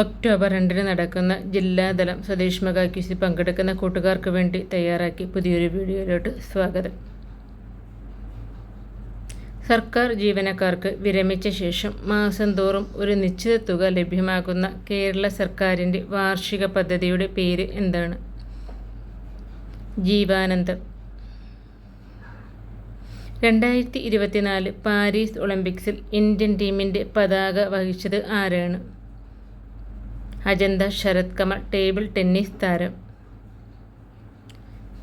October രണ്ടിന് നടക്കുന്ന ജില്ലാതലം Swadesh mega ക്യൂസിൽ പങ്കെടുക്കുന്ന കൂട്ടുകാർക്ക് വേണ്ടി തയ്യാറാക്കി പുതിയൊരു വീഡിയോയിലോട്ട് സ്വാഗതം. സർക്കാർ ജീവനക്കാർക്ക് വിരമിച്ച ശേഷം മാസം തോറും ഒരു നിശ്ചിത തുക ലഭ്യമാകുന്ന കേരള സർക്കാരിന്റെ വാർഷിക പദ്ധതിയുടെ പേര് എന്താണ്? ജീവാനന്ദം രണ്ടായിരത്തി ഇരുപത്തിനാല് പാരീസ് ഒളിമ്പിക്സിൽ ഇന്ത്യൻ ടീമിന്റെ പതാക വഹിച്ചത് ആരാണ്? അജന്ത ശരത് കമൽ ടേബിൾ ടെന്നീസ് താരം.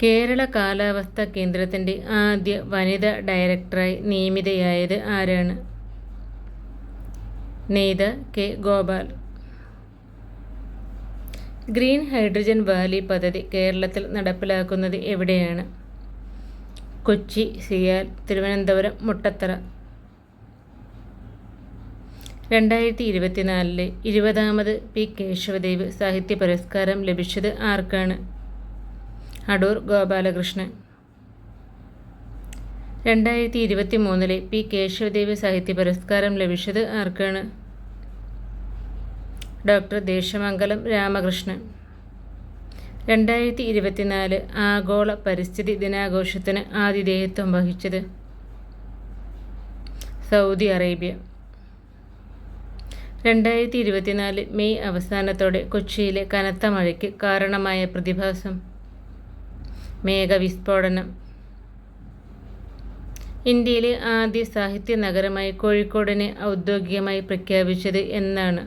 കേരള കാലാവസ്ഥാ കേന്ദ്രത്തിന്റെ ആദ്യ വനിതാ ഡയറക്ടറായി നിയമിതയായത് ആരാണ്? Neetha K. Gopal. Green hydrogen valley പദ്ധതി കേരളത്തിൽ നടപ്പിലാക്കുന്നത് എവിടെയാണ്? കൊച്ചി സിയാൽ തിരുവനന്തപുരം മുട്ടത്തറ. രണ്ടായിരത്തി ഇരുപത്തിനാലിലെ ഇരുപതാമത് പി കേശവദേവ് സാഹിത്യ പുരസ്കാരം ലഭിച്ചത് ആർക്കാണ്? അടൂർ ഗോപാലകൃഷ്ണൻ. രണ്ടായിരത്തി ഇരുപത്തി മൂന്നിലെ പി കേശവദേവ് സാഹിത്യ പുരസ്കാരം ലഭിച്ചത് ആർക്കാണ്? ഡോക്ടർ ദേശമംഗലം രാമകൃഷ്ണൻ. രണ്ടായിരത്തി ഇരുപത്തിനാല് ആഗോള പരിസ്ഥിതി ദിനാഘോഷത്തിന് ആതിഥേയത്വം വഹിച്ചത് സൗദി അറേബ്യ. രണ്ടായിരത്തി ഇരുപത്തിനാല് മെയ് അവസാനത്തോടെ കൊച്ചിയിലെ കനത്ത മഴയ്ക്ക് കാരണമായ പ്രതിഭാസം. മേഘവിസ്ഫോടനം. ഇന്ത്യയിലെ ആദ്യ സാഹിത്യ നഗരമായി കോഴിക്കോടിനെ ഔദ്യോഗികമായി പ്രഖ്യാപിച്ചത് എന്നാണ്.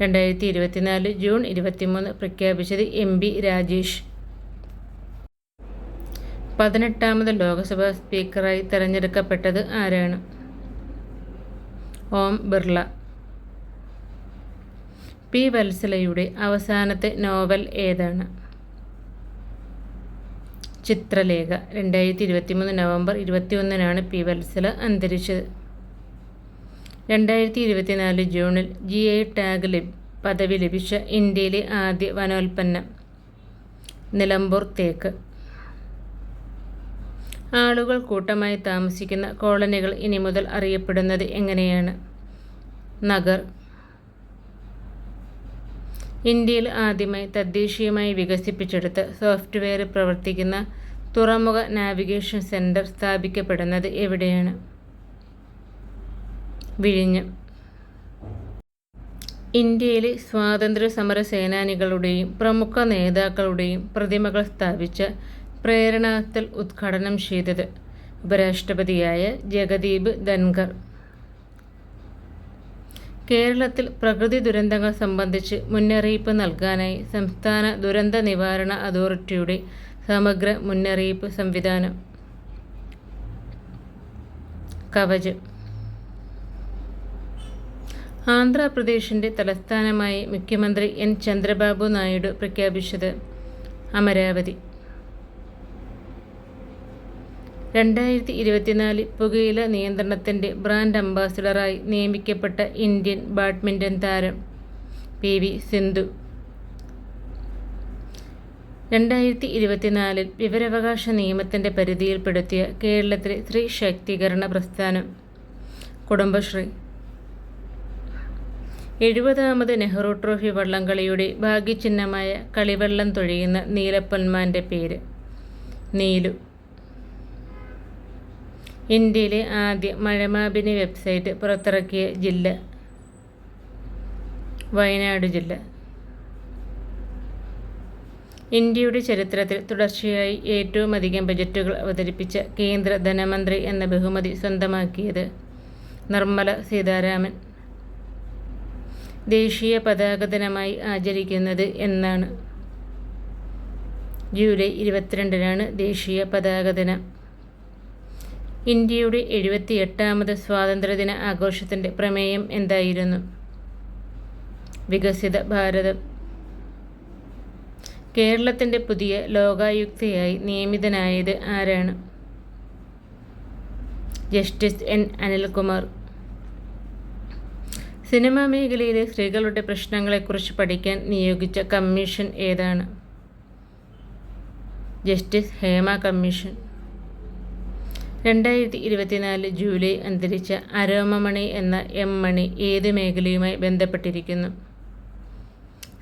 രണ്ടായിരത്തി ഇരുപത്തിനാല് ജൂൺ ഇരുപത്തിമൂന്ന് പ്രഖ്യാപിച്ചത് എം ബി രാജേഷ്. പതിനെട്ടാമത് ലോക്സഭാ സ്പീക്കറായി തെരഞ്ഞെടുക്കപ്പെട്ടത് ആരാണ്? ഓം ബിർള. പി വത്സലയുടെ അവസാനത്തെ നോവൽ ഏതാണ്? ചിത്രലേഖ രണ്ടായിരത്തി ഇരുപത്തി മൂന്ന് നവംബർ ഇരുപത്തിയൊന്നിനാണ് പി വത്സല അന്തരിച്ചത്. രണ്ടായിരത്തി ഇരുപത്തിനാല് ജൂണിൽ ജി ഐ ടാഗ് ലഭ് പദവി ലഭിച്ച ഇന്ത്യയിലെ ആദ്യ വനോൽപ്പന്നം നിലമ്പൂർ തേക്ക്. ആളുകൾ കൂട്ടമായി താമസിക്കുന്ന കോളനികൾ ഇനി മുതൽ അറിയപ്പെടുന്നത് എങ്ങനെയാണ്? നഗർ. ഇന്ത്യയിൽ ആദ്യമായി തദ്ദേശീയമായി വികസിപ്പിച്ചെടുത്ത സോഫ്റ്റ്വെയർ പ്രവർത്തിക്കുന്ന തുറമുഖ നാവിഗേഷൻ സെന്റർ സ്ഥാപിക്കപ്പെടുന്നത് എവിടെയാണ്? വിഴിഞ്ഞം. ഇന്ത്യയിലെ സ്വാതന്ത്ര്യ സമര സേനാനികളുടെയും പ്രമുഖ നേതാക്കളുടെയും പ്രതിമകൾ സ്ഥാപിച്ച പ്രേരണാസ്ഥൽ ഉദ്ഘാടനം ചെയ്തത് ഉപരാഷ്ട്രപതിയായ ജഗദീപ് ധൻഖർ. കേരളത്തിൽ പ്രകൃതി ദുരന്തങ്ങൾ സംബന്ധിച്ച് മുന്നറിയിപ്പ് നൽകാനായി സംസ്ഥാന ദുരന്ത നിവാരണ അതോറിറ്റിയുടെ സമഗ്ര മുന്നറിയിപ്പ് സംവിധാനം. കവച്. ആന്ധ്രാപ്രദേശിന്റെ തലസ്ഥാനമായി മുഖ്യമന്ത്രി എൻ. ചന്ദ്രബാബു നായിഡു പ്രഖ്യാപിച്ചത് അമരാവതി. രണ്ടായിരത്തി ഇരുപത്തിനാല് പുകയില നിയന്ത്രണത്തിന്റെ ബ്രാൻഡ് അംബാസിഡറായി നിയമിക്കപ്പെട്ട ഇന്ത്യൻ ബാഡ്മിന്റൺ താരം പി വി സിന്ധു. രണ്ടായിരത്തി ഇരുപത്തിനാലിൽ വിവരാവകാശ നിയമത്തിന്റെ പരിധിയിൽപ്പെടുത്തിയ കേരളത്തിലെ സ്ത്രീ ശാക്തീകരണ പ്രസ്ഥാനം കുടുംബശ്രീ എഴുപതാമത് നെഹ്റു ട്രോഫി വള്ളംകളിയുടെ ഭാഗ്യചിഹ്നമായ കളിവെള്ളം തൊഴിയുന്ന നീലപ്പൊന്മാന്റെ പേര് നീലു. ഇന്ത്യയിലെ ആദ്യ മഴമാപിനി വെബ്സൈറ്റ് പുറത്തിറക്കിയ ജില്ല. വയനാട് ജില്ല. ഇന്ത്യയുടെ ചരിത്രത്തിൽ തുടർച്ചയായി ഏറ്റവും അധികം ബജറ്റുകൾ അവതരിപ്പിച്ച കേന്ദ്ര ധനമന്ത്രി എന്ന ബഹുമതി സ്വന്തമാക്കിയത് നിർമ്മല സീതാരാമൻ. ദേശീയ പതാക ദിനമായി ആചരിക്കുന്നത് എന്നാണ്. ജൂലൈ ഇരുപത്തിരണ്ടിനാണ് ദേശീയ പതാക ദിനം. ഇന്ത്യയുടെ എഴുപത്തി എട്ടാമത് സ്വാതന്ത്ര്യദിന ആഘോഷത്തിന്റെ പ്രമേയം എന്തായിരുന്നു? വികസിത ഭാരതം. കേരളത്തിന്റെ പുതിയ ലോകായുക്തയായി നിയമിതനായത് ആരാണ്? Justice N. അനിൽകുമാർ. സിനിമാ മേഖലയിലെ സ്ത്രീകളുടെ പ്രശ്നങ്ങളെക്കുറിച്ച് പഠിക്കാൻ നിയോഗിച്ച കമ്മീഷൻ ഏതാണ്? Justice Hema commission. രണ്ടായിരത്തി ഇരുപത്തിനാല് ജൂലൈ അന്തരിച്ച അരോമമണി എന്ന എം മണി ഏത് മേഖലയുമായി ബന്ധപ്പെട്ടിരിക്കുന്നു?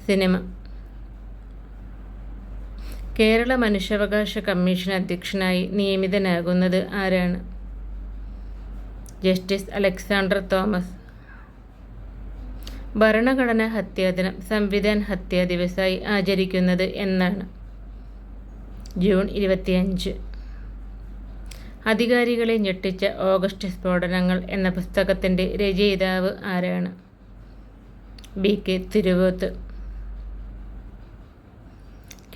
സിനിമ. കേരള മനുഷ്യാവകാശ കമ്മീഷൻ അധ്യക്ഷനായി നിയമിതനാകുന്നത് ആരാണ്? Justice Alexander Thomas. ഭരണഘടന ഹത്യാദിനം സംവിധാൻ ഹത്യാ ദിവസമായി ആചരിക്കുന്നത് എന്നാണ്. ജൂൺ ഇരുപത്തിയഞ്ച്. അധികാരികളെ ഞെട്ടിച്ച ഓഗസ്റ്റ് സ്ഫോടനങ്ങൾ എന്ന പുസ്തകത്തിന്റെ രചയിതാവ് ആരാണ്? B K Thiruvoth.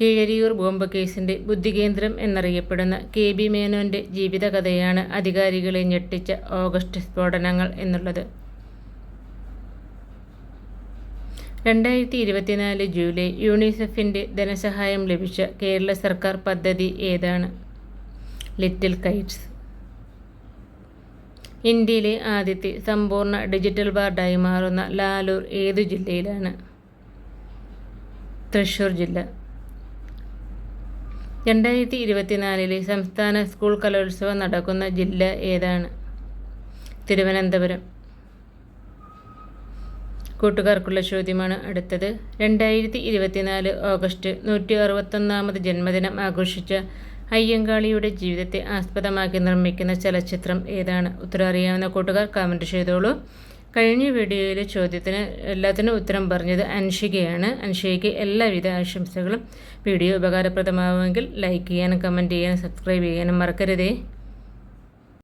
Keezhariyur bomb കേസിന്റെ ബുദ്ധികേന്ദ്രം എന്നറിയപ്പെടുന്ന കെ ബി മേനോന്റെ ജീവിതകഥയാണ് അധികാരികളെ ഞെട്ടിച്ച ഓഗസ്റ്റ് സ്ഫോടനങ്ങൾ എന്നുള്ളത്. രണ്ടായിരത്തി ഇരുപത്തിനാല് ജൂലൈ യൂണിസെഫിന്റെ ധനസഹായം ലഭിച്ച കേരള സർക്കാർ പദ്ധതി ഏതാണ്? ലിറ്റിൽ കൈറ്റ്സ് ഇന്ത്യയിലെ ആദ്യത്തെ സമ്പൂർണ ഡിജിറ്റൽ വാർഡായി മാറുന്ന ലാലൂർ ഏത് ജില്ലയിലാണ്? തൃശ്ശൂർ ജില്ല. രണ്ടായിരത്തി ഇരുപത്തിനാലിലെ സംസ്ഥാന സ്കൂൾ കലോത്സവം നടക്കുന്ന ജില്ല ഏതാണ്? തിരുവനന്തപുരം. കൂട്ടുകാർക്കുള്ള ചോദ്യമാണ് അടുത്തത്. രണ്ടായിരത്തി ഇരുപത്തിനാല് ഓഗസ്റ്റ് നൂറ്റി അറുപത്തൊന്നാമത് ജന്മദിനം ആഘോഷിച്ച അയ്യങ്കാളിയുടെ ജീവിതത്തെ ആസ്പദമാക്കി നിർമ്മിക്കുന്ന ചലച്ചിത്രം ഏതാണ്? ഉത്തരം അറിയാവുന്ന കൂട്ടുകാർ കമന്റ് ചെയ്തോളൂ. കഴിഞ്ഞ വീഡിയോയിലെ ചോദ്യത്തിന് എല്ലാത്തിനും ഉത്തരം പറഞ്ഞത് അൻഷികയാണ്. അൻഷികയ്ക്ക് എല്ലാവിധ ആശംസകളും. വീഡിയോ ഉപകാരപ്രദമാവുമെങ്കിൽ ലൈക്ക് ചെയ്യാനും കമന്റ് ചെയ്യാനും സബ്സ്ക്രൈബ് ചെയ്യാനും മറക്കരുതേ.